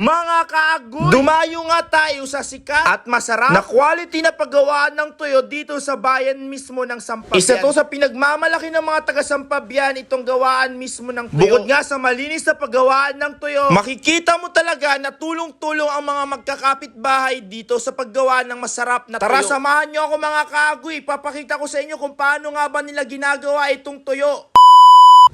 Mga kaagoy, dumayo nga tayo sa sikat at masarap na quality na paggawaan ng tuyo dito sa bayan mismo ng Sampabian. Isa to sa pinagmamalaki ng mga taga Sampabian itong gawaan mismo ng tuyo. Bukod nga sa malinis na paggawaan ng tuyo, makikita mo talaga na tulong-tulong ang mga magkakapit bahay dito sa paggawa ng masarap na tuyo. Tara, samahan nyo ako mga kaagoy. Papakita ko sa inyo kung paano nga ba nila ginagawa itong tuyo.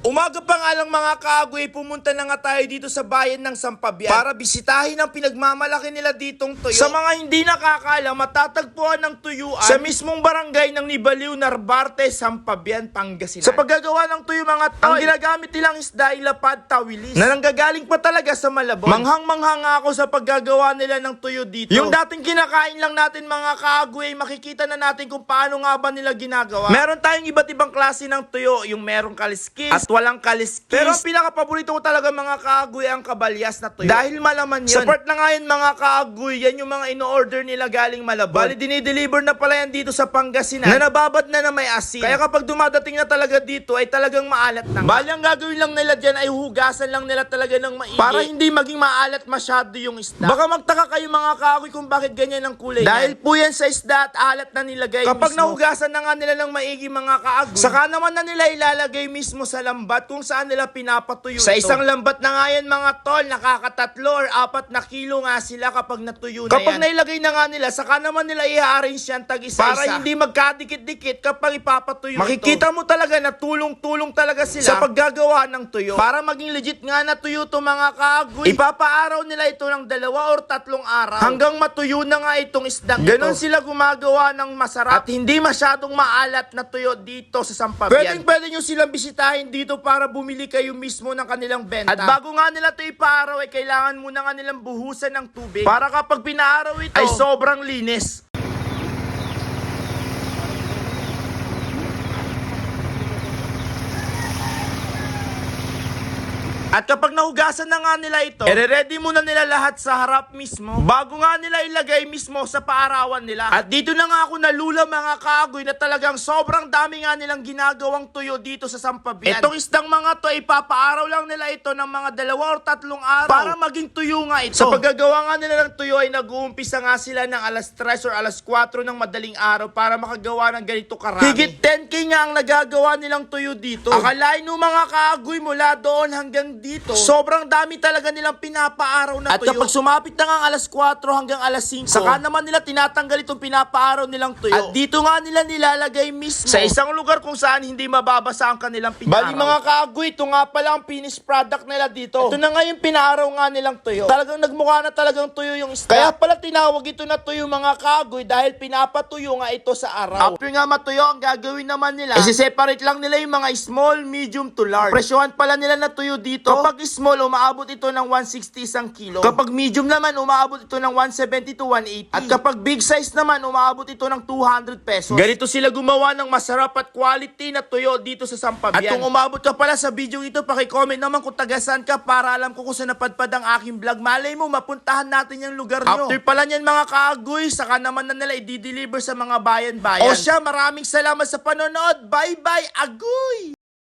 Umaga pa nga lang mga kaagoy, pumunta na nga tayo dito sa bayan ng Sampabian para bisitahin ang pinagmamalaki nila ditong tuyo. Sa mga hindi nakakala, matatagpuan ng tuyuan sa mismong barangay ng Nibaliw, Narbarte, Sampabian, Pangasinan. Sa paggagawa ng tuyo mga tol, ang ginagamit nilang isda ay lapad tawilis na nanggagaling pa talaga sa Malabon. Manghang-manghang ako sa paggagawa nila ng tuyo dito. Yung dating kinakain lang natin mga kaagoy, makikita na natin kung paano nga ba nila ginagawa. Meron tayong iba't ibang klase ng tuyo, yung merong kaliskis at walang kaliskis. Pero ang pinaka-paborito ko talaga mga kaagoy ang kabalyas na tuyo. Dahil malaman yun. Support na nga yun mga kaagoy, yan yung mga in-order nila galing Malabon. Bali, dinideliver na pala yan dito sa Pangasinan na nababad na na may asin. Kaya kapag dumadating na talaga dito ay talagang maalat na. Bali, ang gagawin lang nila dyan ay hugasan lang nila talaga ng maigi. Para hindi maging maalat masyado yung isda. Baka magtaka kayo mga kaagoy kung bakit ganyan ang kulay Dahil po yan sa isda at alat na nilagay Kapag nahugasan na nga nila ng maigi mga kaagoy, saka naman na nila ilalagay mismo sa lambat kung saan nila pinapatuyo Sa isang lambat na nga yan mga tol, nakakatatlo or apat na kilo nga sila kapag natuyo na kapag yan. nailagay na nga nila, saka naman nila i-arrange yan tag-isa Para hindi magkadikit-dikit kapag ipapatuyo Makikita mo talaga na tulong-tulong talaga sila sa paggagawa ng tuyo. Para maging legit nga na tuyo to mga kaagoy, ipapaaraw nila ito ng dalawa or tatlong araw. Hanggang matuyo na nga itong isdang Ganon sila gumagawa ng masarap. At hindi masyadong maalat na tuyo dito sa Sampabian. Pwedeng pwede nyo silang bisitahin dito para bumili kayo mismo ng kanilang benta. At bago nga nila ito ipaaraw ay kailangan muna nga nilang buhusan ng tubig para kapag pinaaraw ito ay sobrang linis. At kapag nahugasan na nga nila ito, ere-ready muna nila lahat sa harap mismo bago nga nila ilagay mismo sa paarawan nila. At dito na nga ako nalula mga kaagoy na talagang sobrang dami nga nilang ginagawang tuyo dito sa Sampabian. Itong isdang mga to, ipapaaraw lang nila ito ng mga dalawa or tatlong araw para maging tuyo nga ito. Sa paggagawa nga nila ng tuyo ay nag-uumpisa nga sila ng alas 3 or alas 4 ng madaling araw para makagawa ng ganito karami. Higit 10k nga ang nagagawa nilang tuyo dito. Akalain mo mga kaagoy mula doon hanggang dito, sobrang dami talaga nilang pinapaaraw na At tuyo. kapag sumapit na nga ang alas 4 hanggang alas 5, saka naman nila tinatanggal itong pinapaaraw nilang tuyo. At dito nga nila nilalagay mismo sa isang lugar kung saan hindi mababasa ang kanilang pinaaraw. Bali mga kaagoy, ito nga pala ang finished product nila dito. Ito na nga yung pinaaraw nga nilang tuyo. Talagang nagmukha na talagang tuyo yung isda. Kaya pala tinawag ito na tuyo mga kaagoy dahil pinapatuyo nga ito sa araw. After nga matuyo, ang gagawin naman nila, isi-separate lang nila yung mga small, medium to large. Presyohan pala nila na tuyo dito. Kapag small, umaabot ito ng 160 isang kilo. Kapag medium naman, umaabot ito ng 170 to 180. At kapag big size naman, umaabot ito ng 200 pesos. Ganito sila gumawa ng masarap at quality na tuyo dito sa Sampabian. At kung umabot ka pala sa video ito, pakicomment naman kung tagasan ka para alam ko kung saan napadpad ang aking vlog. Malay mo, mapuntahan natin yung lugar nyo. After pala niyan mga kaagoy, saka naman na nila i-deliver sa mga bayan-bayan. O siya, maraming salamat sa panonood. Bye-bye, agoy!